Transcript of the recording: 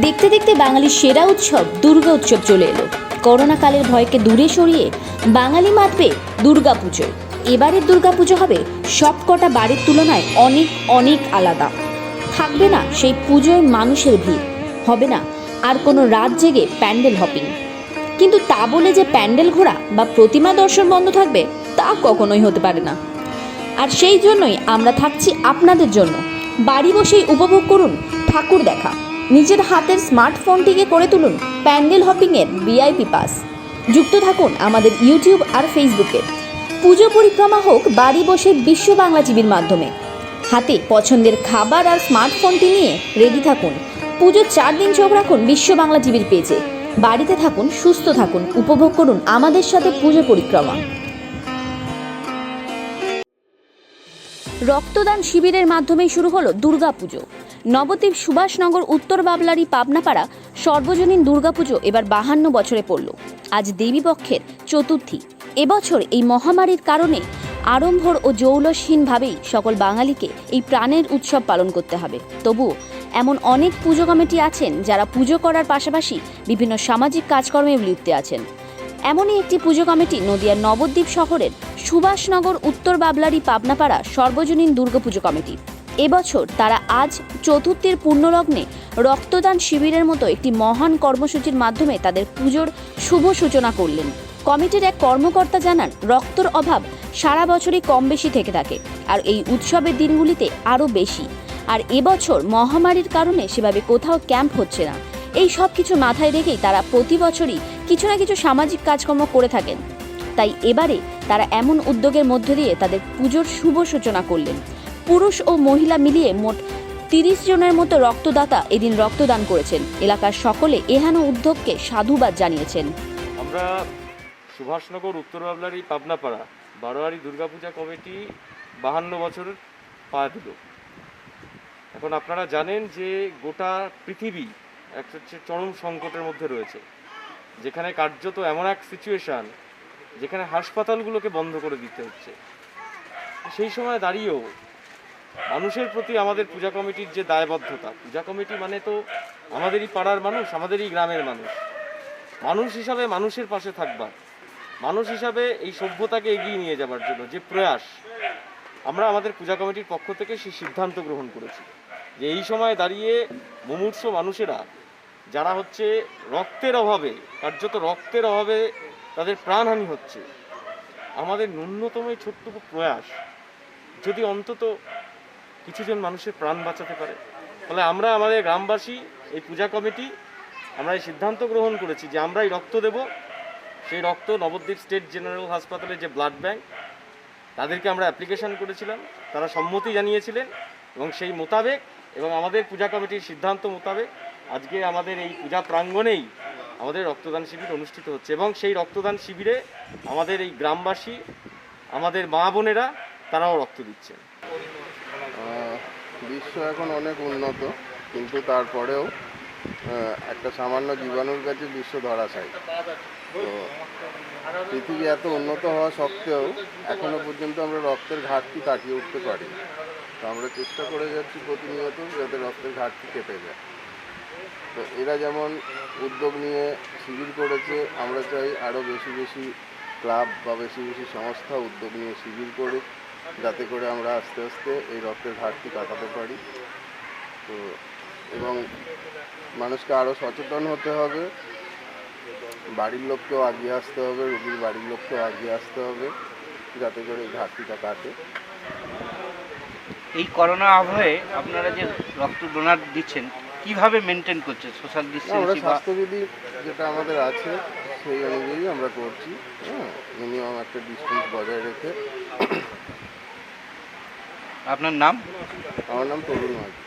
দেখতে দেখতে বাঙালির সেরা উৎসব, দুর্গা উৎসব চলে এলো। করোনা কালের ভয়কে দূরে সরিয়ে বাঙালি মাতবে দুর্গা পুজোয় এবারের দুর্গা পুজো হবে সবকটা বাড়ির তুলনায় অনেক অনেক আলাদা। থাকবে না সেই পুজোয় মানুষের ভিড়, হবে না আর কোনো রাত জেগে প্যান্ডেল হপিং। কিন্তু তা বলে যে প্যান্ডেল ঘোরা বা প্রতিমা দর্শন বন্ধ থাকবে, তা কখনোই হতে পারে না। আর সেই জন্যই আমরা থাকছি আপনাদের জন্য। বাড়ি বসেই উপভোগ করুন ঠাকুর দেখা। নিজের হাতের স্মার্টফোনটিকে করে তুলুন প্যান্ডেল হপিংয়ের ভিআইপি পাস। যুক্ত থাকুন আমাদের ইউটিউব আর ফেসবুকে। পুজো পরিক্রমা হোক, বাড়ি বসে বিশ্ব বাংলা টিভির মাধ্যমে। হাতে পছন্দের খাবার আর স্মার্টফোনটি নিয়ে রেডি থাকুন। পুজোর চার দিন চোখ রাখুন বিশ্ব বাংলা টিভির পেজে। বাড়িতে থাকুন, সুস্থ থাকুন, উপভোগ করুন আমাদের সাথে পুজো পরিক্রমা। রক্তদান শিবিরের মাধ্যমেই শুরু হলো দুর্গাপুজো। নবদ্বীপ সুভাষনগর, উত্তর বাবলারি, পাবনাপাড়া সর্বজনীন দুর্গাপুজো এবার বাহান্ন বছরে পড়ল। আজ দেবীপক্ষের চতুর্থী। এবছর এই মহামারীর কারণে আড়ম্বর ও জৌলসহীনভাবেই সকল বাঙালিকে এই প্রাণের উৎসব পালন করতে হবে। তবুও এমন অনেক পুজো কমিটি আছেন যারা পুজো করার পাশাপাশি বিভিন্ন সামাজিক কাজকর্মে লিপ্তে আছেন। এমনই একটি পুজো কমিটি নদিয়ার নবদ্বীপ শহরের সুভাষনগর, উত্তর বাবলারি, পাবনাপাড়া সর্বজনীন দুর্গাপুজো কমিটি। এবছর তারা আজ চতুর্থীর পূর্ণলগ্নে রক্তদান শিবিরের মতো একটি মহান কর্মসূচির মাধ্যমে তাদের পুজোর শুভ সূচনা করলেন। কমিটির এক কর্মকর্তা জানান, রক্তর অভাব সারা বছরই কম বেশি থেকে থাকে আর এই উৎসবের দিনগুলিতে আরও বেশি। আর এবছর মহামারীর কারণে সেভাবে কোথাও ক্যাম্প হচ্ছে না। এই সব কিছু মাথায় রেখেই তারা প্রতি বছরই কিছু না কিছু সামাজিক কাজকর্ম করে থাকেন। তাই এবারে তারা এমন উদ্যোগের মধ্য দিয়ে তাদের পুজোর শুভ সূচনা করলেন। পুরুষ ও মহিলা মিলিয়ে মোট তিরিশ জনের মতো রক্তদাতা এদিন রক্তদান করেছেন। এলাকার সকলে এহেন উদ্যোগকে সাধুবাদ জানিয়েছেন। আমরা সুভাষনগর, উত্তর বাবলারি, পাবনাপাড়া বারোয়ারি দুর্গাপূজা কমিটি বাহান্ন বছর পা দিল এখন আপনারা জানেন যে গোটা পৃথিবী একটা হচ্ছে চরম সংকটের মধ্যে রয়েছে। যেখানে কার্যত এমন এক সিচুয়েশান যেখানে হাসপাতালগুলোকে বন্ধ করে দিতে হচ্ছে। সেই সময় দাঁড়িয়েও মানুষের প্রতি আমাদের পূজা কমিটির যে দায়বদ্ধতা, পূজা কমিটি মানে তো আমাদেরই পাড়ার মানুষ, আমাদেরই গ্রামের মানুষ। মানুষ হিসাবে মানুষের পাশে থাকবার, মানুষ হিসাবে এই সভ্যতাকে এগিয়ে নিয়ে যাবার জন্য যে প্রয়াস আমরা আমাদের পূজা কমিটির পক্ষ থেকে সেই সিদ্ধান্ত গ্রহণ করেছি। যে এই সময় দাঁড়িয়ে মুমূর্ষ মানুষেরা যারা হচ্ছে রক্তের অভাবে, কার্যত রক্তের অভাবে তাদের প্রাণহানি হচ্ছে। আমাদের ন্যূনতম এই ছোট্টুকু প্রয়াস, যদি অন্তত কিছুজন মানুষের প্রাণ বাঁচাতে পারে। ফলে আমরা আমাদের গ্রামবাসী, এই পূজা কমিটি, আমরা এই সিদ্ধান্ত গ্রহণ করেছি যে আমরাই রক্ত দেব। সেই রক্ত নবদ্বীপ স্টেট জেনারেল হাসপাতালের যে ব্লাড ব্যাংক, তাদেরকে আমরা অ্যাপ্লিকেশন করেছিলাম। তারা সম্মতি জানিয়েছিলেন এবং সেই মোতাবেক এবং আমাদের পূজা কমিটির সিদ্ধান্ত মোতাবেক আজকে আমাদের এই পূজা প্রাঙ্গণেই আমাদের রক্তদান শিবির অনুষ্ঠিত হচ্ছে এবং সেই রক্তদান শিবিরে আমাদের এই গ্রামবাসী, আমাদের মা বোনেরা, তারাও রক্ত দিচ্ছেন। বিশ্ব এখন অনেক উন্নত, কিন্তু তারপরেও একটা সামান্য জীবাণুর কাছে বিশ্ব ধরা ধরাশায়ী তো পৃথিবী এত উন্নত হওয়া সত্ত্বেও এখনও পর্যন্ত আমরা রক্তের ঘাটতি কাটিয়ে উঠতে পারি তো আমরা চেষ্টা করে যাচ্ছি প্রতিনিয়ত যাতে রক্তের ঘাটতি কেটে যায়। তো এরা যেমন উদ্যোগ নিয়ে শিবির করেছে, আমরা চাই আরও বেশি বেশি ক্লাব বা বেশি বেশি সংস্থা উদ্যোগ নিয়ে শিবির করুক, যাতে করে আমরা আস্তে আস্তে এই রক্তের ঘাটতি কাটাতে পারি। তো এবং মানুষকে আরও সচেতন হতে হবে, বাড়ির লোককেও আগিয়ে আসতে হবে, রুগীর বাড়ির লোককেও আগিয়ে আসতে হবে, যাতে করে এই ঘাটতিটা কাটে। এই করোনা আবহে আপনারা যে রক্ত ডোনার দিচ্ছেন কীভাবে মেনটেন করছে? সোশ্যাল ডিস্টেন্সিং বা স্বাস্থ্যবিধি যেটা আমাদের আছে সেই অনুযায়ী আমরা করছি হ্যাঁ? মিনিমাম একটা ডিস্টেন্স বজায় রেখে। আপনার নাম? আমার নাম তরুণ মাঝি